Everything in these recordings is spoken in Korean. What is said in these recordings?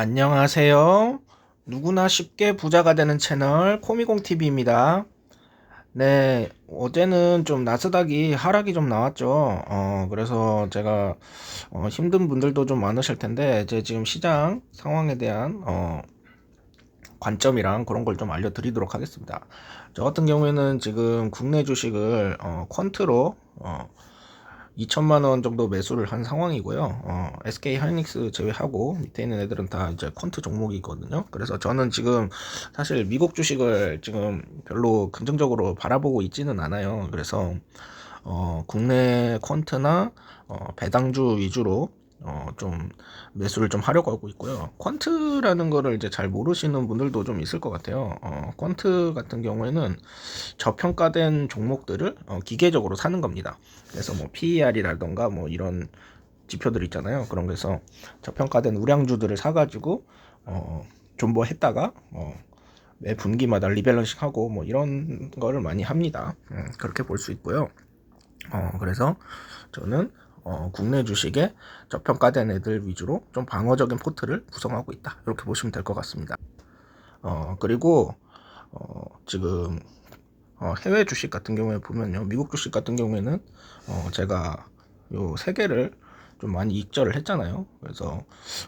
안녕하세요. 누구나 쉽게 부자가 되는 채널 코미공TV입니다. 네, 어제는 좀 나스닥이 하락이 좀 나왔죠. 어, 그래서 제가 어, 힘든 분들도 좀 많으실 텐데, 제 지금 시장 상황에 대한 어, 관점이랑 그런 걸 좀 알려드리도록 하겠습니다. 저 같은 경우에는 지금 국내 주식을 어, 퀀트로 어, 2천만 원 정도 매수를 한 상황이고요. 어, SK 하이닉스 제외하고 밑에 있는 애들은 다 이제 퀀트 종목이거든요. 그래서 저는 지금 사실 미국 주식을 지금 별로 긍정적으로 바라보고 있지는 않아요. 그래서 어, 국내 퀀트나 어, 배당주 위주로 어, 좀 매수를 좀 하려고 하고 있고요. 퀀트라는 거를 이제 잘 모르시는 분들도 좀 있을 것 같아요. 어, 퀀트 같은 경우에는 저평가된 종목들을 어, 기계적으로 사는 겁니다. 그래서 뭐 PER이라던가 뭐 이런 지표들 있잖아요. 그런 거에서 저평가된 우량주들을 사가지고 어, 존버했다가 어, 매 분기마다 리밸런싱 하고 뭐 이런 거를 많이 합니다. 음, 그렇게 볼 수 있고요. 어, 그래서 저는 어, 국내 주식에 저평가된 애들 위주로 좀 방어적인 포트를 구성하고 있다. 이렇게 보시면 될 것 같습니다. 어, 그리고 어, 지금 어, 해외 주식 같은 경우에 보면요. 미국 주식 같은 경우에는 어, 제가 요 세 개를 좀 많이 익절을 했잖아요. 그래서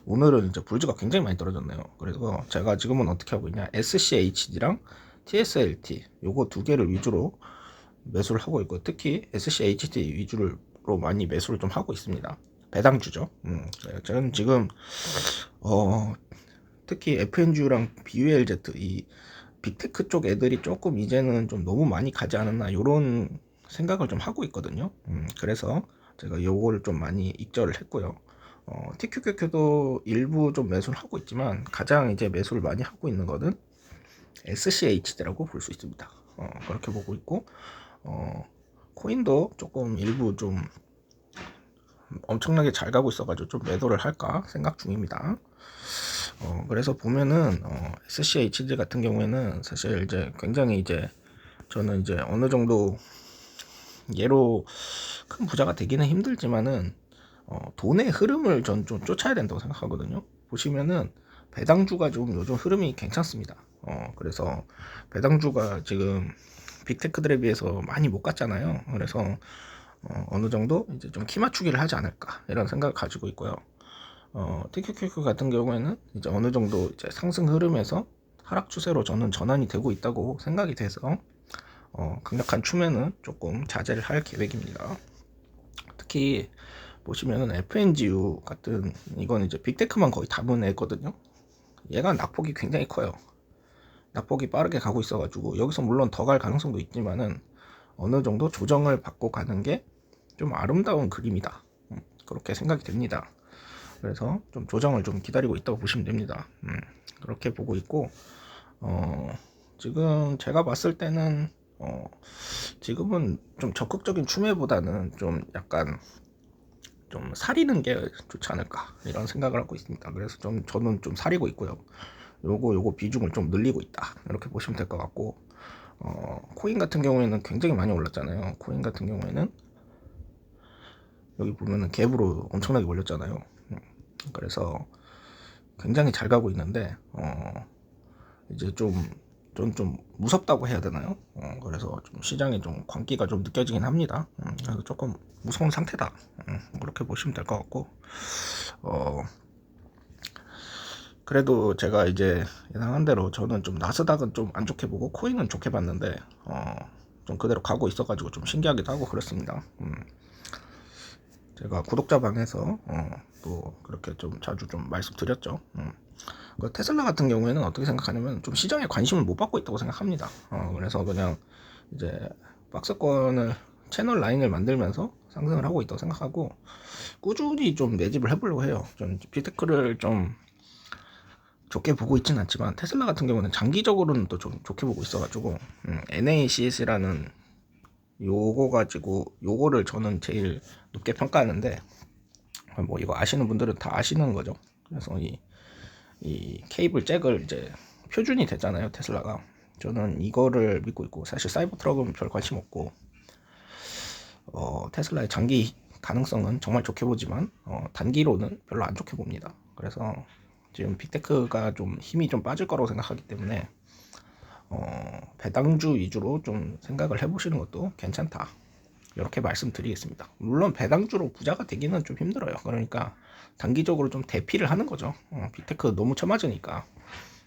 오늘은 이제 불주가 굉장히 많이 떨어졌네요. 그래서 제가 지금은 어떻게 하고 있냐. SCHD랑 TSLT 요거 두 개를 위주로 매수를 하고 있고 특히 SCHD 위주를 로 많이 매수를 좀 하고 있습니다. 배당주죠. 음, 저는 지금 어, 특히 FNG랑 BULZ 이 빅테크 쪽 애들이 조금 이제는 좀 너무 많이 가지 않았나 이런 생각을 좀 하고 있거든요. 음, 그래서 제가 요거를 좀 많이 익절을 했고요. 어, TQQQ도 일부 좀 매수를 하고 있지만 가장 이제 매수를 많이 하고 있는 것은 SCHD라고 볼 수 있습니다. 어, 그렇게 보고 있고 어, 코인도 조금 일부 좀 엄청나게 잘 가고 있어가지고 좀 매도를 할까 생각 중입니다. 어, 그래서 보면은 어, SCHD 같은 경우에는 사실 이제 굉장히 이제 저는 이제 어느 정도 얘로 큰 부자가 되기는 힘들지만은 어, 돈의 흐름을 전 좀 쫓아야 된다고 생각하거든요. 보시면은 배당주가 좀 요즘 흐름이 괜찮습니다. 어, 그래서 배당주가 지금 빅테크들에 비해서 많이 못 갔잖아요. 그래서 어, 느 정도 이제 좀 키 맞추기를 하지 않을까 이런 생각을 가지고 있고요. 어, TQQQ 같은 경우에는 이제 어느 정도 이제 상승 흐름에서 하락 추세로 저는 전환이 되고 있다고 생각이 돼서 어, 강력한 추매는 조금 자제를 할 계획입니다. 특히 보시면은 FNGU 같은 이건 이제 빅테크만 거의 담은 애거든요. 얘가 낙폭이 굉장히 커요. 낙폭이 빠르게 가고 있어가지고 여기서 물론 더 갈 가능성도 있지만은 어느 정도 조정을 받고 가는 게 좀 아름다운 그림이다. 음, 그렇게 생각이 됩니다. 그래서 좀 조정을 좀 기다리고 있다고 보시면 됩니다. 음, 그렇게 보고 있고 어, 지금 제가 봤을 때는 어, 지금은 좀 적극적인 추매보다는 좀 약간 좀 사리는 게 좋지 않을까 이런 생각을 하고 있습니다. 그래서 좀 저는 좀 사리고 있고요. 요거 요거 비중을 좀 늘리고 있다 이렇게 보시면 될 것 같고 어, 코인 같은 경우에는 굉장히 많이 올랐잖아요 코인 같은 경우에는 여기 보면은 갭으로 엄청나게 올렸잖아요 음, 그래서 굉장히 잘 가고 있는데 어, 이제 좀 좀, 좀 무섭다고 해야 되나요? 어, 그래서 좀 시장에 좀 광기가 좀 느껴지긴 합니다. 음, 그래서 조금 무서운 상태다. 음, 그렇게 보시면 될 것 같고, 어, 그래도 제가 이제 예상한 대로 저는 좀 나스닥은 좀 안 좋게 보고 코인은 좋게 봤는데 어, 좀 그대로 가고 있어가지고 좀 신기하기도 하고 그렇습니다. 음. 제가 구독자 방에서 어, 또 그렇게 좀 자주 좀 말씀드렸죠. 음. 그 테슬라 같은 경우에는 어떻게 생각하냐면 좀 시장에 관심을 못 받고 있다고 생각합니다. 어, 그래서 그냥 이제 박스권을 채널 라인을 만들면서 상승을 하고 있다고 생각하고 꾸준히 좀 매집을 해보려고 해요. 좀 비테크를 좀 좋게 보고 있지는 않지만 테슬라 같은 경우는 장기적으로는 또 좀 좋게 보고 있어가지고 음, NACS라는 요거 가지고 요거를 저는 제일 높게 평가하는데 뭐 이거 아시는 분들은 다 아시는 거죠. 그래서 이, 이 케이블 잭을 이제 표준이 됐잖아요 테슬라가. 저는 이거를 믿고 있고 사실 사이버 트럭은 별 관심 없고 어, 테슬라의 장기 가능성은 정말 좋게 보지만 어, 단기로는 별로 안 좋게 봅니다. 그래서 지금 빅테크가 좀 힘이 좀 빠질 거라고 생각하기 때문에 어, 배당주 위주로 좀 생각을 해보시는 것도 괜찮다. 이렇게 말씀드리겠습니다. 물론 배당주로 부자가 되기는 좀 힘들어요. 그러니까 단기적으로 좀 대피를 하는 거죠. 어, 빅테크 너무 처맞으니까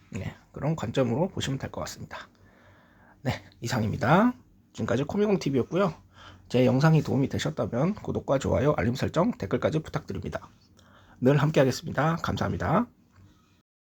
네, 그런 관점으로 보시면 될 것 같습니다. 네, 이상입니다. 지금까지 코미공 TV였고요. 제 영상이 도움이 되셨다면 구독과 좋아요, 알림 설정, 댓글까지 부탁드립니다. 늘 함께하겠습니다. 감사합니다.